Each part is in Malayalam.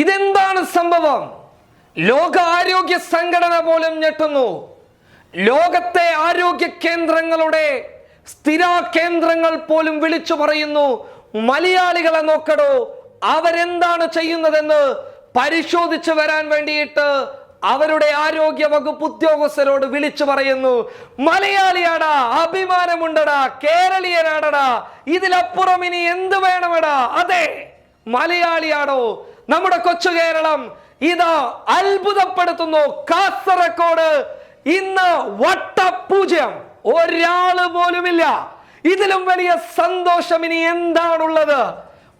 ഇതെന്താണ് സംഭവം? ലോക ആരോഗ്യ സംഘടന പോലും ഞെട്ടുന്നു. ലോകത്തെ ആരോഗ്യ കേന്ദ്രങ്ങളുടെ സ്ഥിര കേന്ദ്രങ്ങൾ പോലും വിളിച്ചു പറയുന്നു. മലയാളികളെ നോക്കടോ അവരെന്താണ് ചെയ്യുന്നതെന്ന് പരിശോധിച്ചു വരാൻ വേണ്ടിയിട്ട് അവരുടെ ആരോഗ്യ വകുപ്പ് ഉദ്യോഗസ്ഥരോട് വിളിച്ചു പറയുന്നു. മലയാളിയാടാ അഭിമാനമുണ്ടടാ കേരളീയനാടാ ഇതിലപ്പുറം ഇനി എന്ത് വേണമെടാ? അതെ മലയാളിയാണോ നമ്മുടെ കൊച്ചു കേരളം ഇതാ അത്ഭുതപ്പെടുത്തുന്നു. കാസർഗോഡ് ഇന്ന് വട്ടപൂജ്യം. ഒരാൾ പോലുമില്ല. ഇതിലും വലിയ സന്തോഷം ഇനി എന്താണുള്ളത്?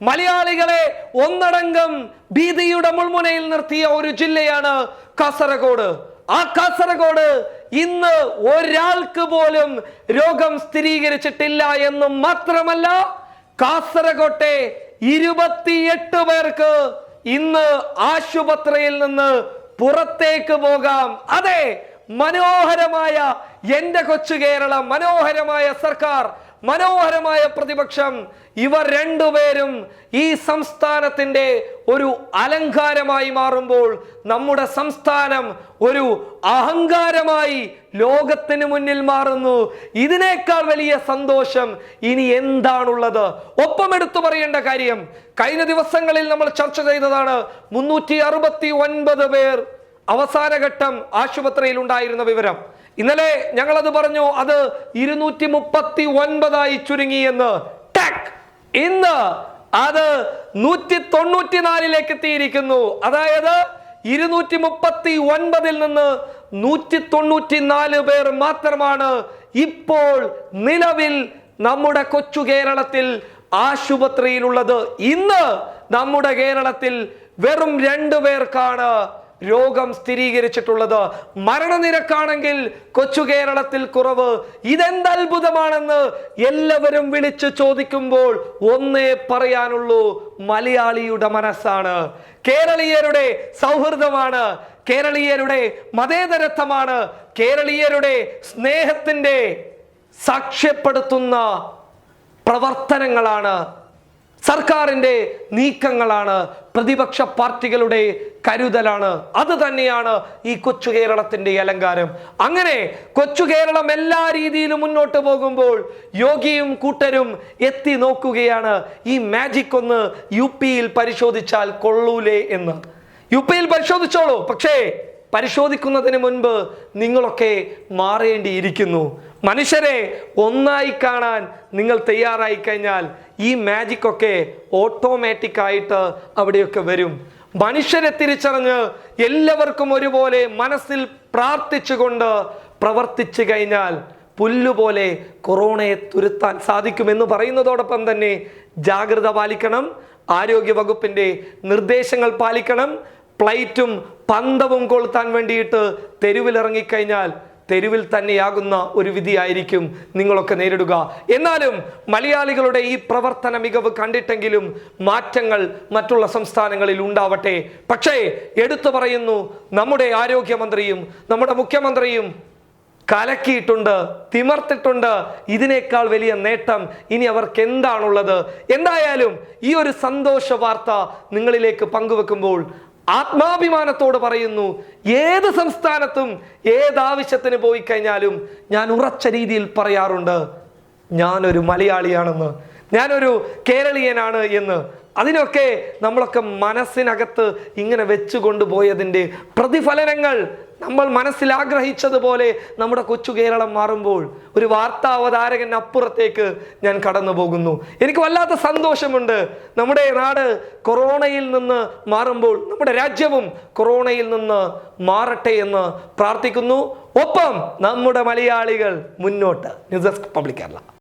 മലയാളികളെ ഒന്നടങ്കം ഭീതിയുടെ മുൾമുനയിൽ നിർത്തിയ ഒരു ജില്ലയാണ് കാസർഗോഡ്. ആ കാസർഗോഡ് ഇന്ന് ഒരാൾക്ക് പോലും രോഗം സ്ഥിരീകരിച്ചിട്ടില്ല എന്ന് മാത്രമല്ല കാസർഗോട്ടെ ഇരുപത്തിയെട്ട് പേർക്ക് ഇന്ന് ആശുപത്രിയിൽ നിന്ന് പുറത്തേക്ക് പോകാം. അതെ മനോഹരമായ എന്റെ കൊച്ചു കേരളം മനോഹരമായ സർക്കാർ മനോഹരമായ പ്രതിപക്ഷം. ഇവർ രണ്ടുപേരും ഈ സംസ്ഥാനത്തിന്റെ ഒരു അലങ്കാരമായി മാറുമ്പോൾ നമ്മുടെ സംസ്ഥാനം ഒരു അഹങ്കാരമായി ലോകത്തിന് മുന്നിൽ മാറുന്നു. ഇതിനേക്കാൾ വലിയ സന്തോഷം ഇനി എന്താണുള്ളത്? ഒപ്പം എടുത്തു പറയേണ്ട കാര്യം കഴിഞ്ഞ ദിവസങ്ങളിൽ നമ്മൾ ചർച്ച ചെയ്തതാണ് മുന്നൂറ്റി പേർ അവസാന ഘട്ടം ആശുപത്രിയിൽ ഉണ്ടായിരുന്ന വിവരം. ഇന്നലെ ഞങ്ങളത് പറഞ്ഞു അത് ഇരുന്നൂറ്റി മുപ്പത്തി ഒൻപതായി ചുരുങ്ങി എന്ന്. ഇന്ന് അത് നൂറ്റി തൊണ്ണൂറ്റിനാലിലേക്ക് എത്തിയിരിക്കുന്നു അതായത് ഇരുന്നൂറ്റി മുപ്പത്തി ഒൻപതിൽ നിന്ന് നൂറ്റി തൊണ്ണൂറ്റി നാല് പേർ മാത്രമാണ് ഇപ്പോൾ നിലവിൽ നമ്മുടെ കൊച്ചു കേരളത്തിൽ ആശുപത്രിയിലുള്ളത്. ഇന്ന് നമ്മുടെ കേരളത്തിൽ വെറും രണ്ടു പേർക്കാണ് രോഗം സ്ഥിരീകരിച്ചിട്ടുള്ളത്. മരണനിരക്കാണെങ്കിൽ കൊച്ചു കേരളത്തിൽ കുറവ്. ഇതെന്ത് അത്ഭുതമാണെന്ന് എല്ലാവരും വിളിച്ചു ചോദിക്കുമ്പോൾ ഒന്നേ പറയാനുള്ളൂ മലയാളിയുടെ മനസ്സാണ്. കേരളീയരുടെ സൗഹൃദമാണ് കേരളീയരുടെ മതേതരത്വമാണ് കേരളീയരുടെ സ്നേഹത്തിന്റെ സാക്ഷ്യപ്പെടുത്തുന്ന പ്രവർത്തനങ്ങളാണ്. സർക്കാരിന്റെ നീക്കങ്ങളാണ് പ്രതിപക്ഷ പാർട്ടികളുടെ കരുതലാണ്. അത് തന്നെയാണ് ഈ കൊച്ചു കേരളത്തിന്റെ അലങ്കാരം. അങ്ങനെ കൊച്ചു കേരളം എല്ലാ രീതിയിലും മുന്നോട്ട് പോകുമ്പോൾ യോഗിയും കൂട്ടരും എത്തി നോക്കുകയാണ് ഈ മാജിക് ഒന്ന് യു പിയിൽ പരിശോധിച്ചാൽ കൊള്ളൂലേ എന്ന്. യു പിയിൽ പരിശോധിച്ചോളൂ. പക്ഷേ പരിശോധിക്കുന്നതിന് മുൻപ് നിങ്ങളൊക്കെ മാറേണ്ടിയിരിക്കുന്നു. മനുഷ്യരെ ഒന്നായി കാണാൻ നിങ്ങൾ തയ്യാറായി കഴിഞ്ഞാൽ ഈ മാജിക്കൊക്കെ ഓട്ടോമാറ്റിക് ആയിട്ട് അവിടെയൊക്കെ വരും. മനുഷ്യരെ തിരിച്ചറിഞ്ഞ് എല്ലാവർക്കും ഒരുപോലെ മനസ്സിൽ പ്രാർത്ഥിച്ചുകൊണ്ട് പ്രവർത്തിച്ചു കഴിഞ്ഞാൽ പുല്ലുപോലെ കൊറോണയെ തുരുത്താൻ സാധിക്കുമെന്ന് പറയുന്നതോടൊപ്പം തന്നെ ജാഗ്രത പാലിക്കണം ആരോഗ്യ വകുപ്പിന്റെ നിർദ്ദേശങ്ങൾ പാലിക്കണം പ്ലൈറ്റും പന്തവും കൊളുത്താൻ വേണ്ടിയിട്ട് തെരുവിലിറങ്ങിക്കഴിഞ്ഞാൽ തെരുവിൽ തന്നെയാകുന്ന ഒരു വിധിയായിരിക്കും നിങ്ങളൊക്കെ നേരിടുക. എന്നാലും മലയാളികളുടെ ഈ പ്രവർത്തന മികവ് കണ്ടിട്ടെങ്കിലും മാറ്റങ്ങൾ മറ്റുള്ള സംസ്ഥാനങ്ങളിൽ ഉണ്ടാവട്ടെ. പക്ഷേ എടുത്തു പറയുന്നു നമ്മുടെ ആരോഗ്യമന്ത്രിയും നമ്മുടെ മുഖ്യമന്ത്രിയും കലക്കിയിട്ടുണ്ട് തിമർത്തിട്ടുണ്ട്. ഇതിനേക്കാൾ വലിയ നേട്ടം ഇനി അവർക്ക് എന്താണുള്ളത് എന്തായാലും ഈ ഒരു സന്തോഷ വാർത്ത നിങ്ങളിലേക്ക് പങ്കുവെക്കുമ്പോൾ ആത്മാഭിമാനത്തോട് പറയുന്നു ഏത് സംസ്ഥാനത്തും ഏതാവശ്യത്തിന് പോയി കഴിഞ്ഞാലും ഞാൻ ഉറച്ച രീതിയിൽ പറയാറുണ്ട് ഞാനൊരു മലയാളിയാണെന്ന് ഞാനൊരു കേരളീയനാണ് എന്ന്. അതിനൊക്കെ നമ്മളൊക്കെ മനസ്സിനകത്ത് ഇങ്ങനെ വെച്ചു കൊണ്ടുപോയതിന്റെ പ്രതിഫലനങ്ങൾ നമ്മൾ മനസ്സിലാഗ്രഹിച്ചതുപോലെ നമ്മുടെ കൊച്ചു കേരളം മാറുമ്പോൾ ഒരു വാർത്താ അവതാരകൻ അപ്പുറത്തേക്ക് ഞാൻ കടന്നു പോകുന്നു എനിക്ക് വല്ലാത്ത സന്തോഷമുണ്ട്. നമ്മുടെ നാട് കൊറോണയിൽ നിന്ന് മാറുമ്പോൾ നമ്മുടെ രാജ്യവും കൊറോണയിൽ നിന്ന് മാറട്ടെ എന്ന് പ്രാർത്ഥിക്കുന്നു. ഒപ്പം നമ്മുടെ മലയാളികൾ മുന്നോട്ട്. News desk public Kerala.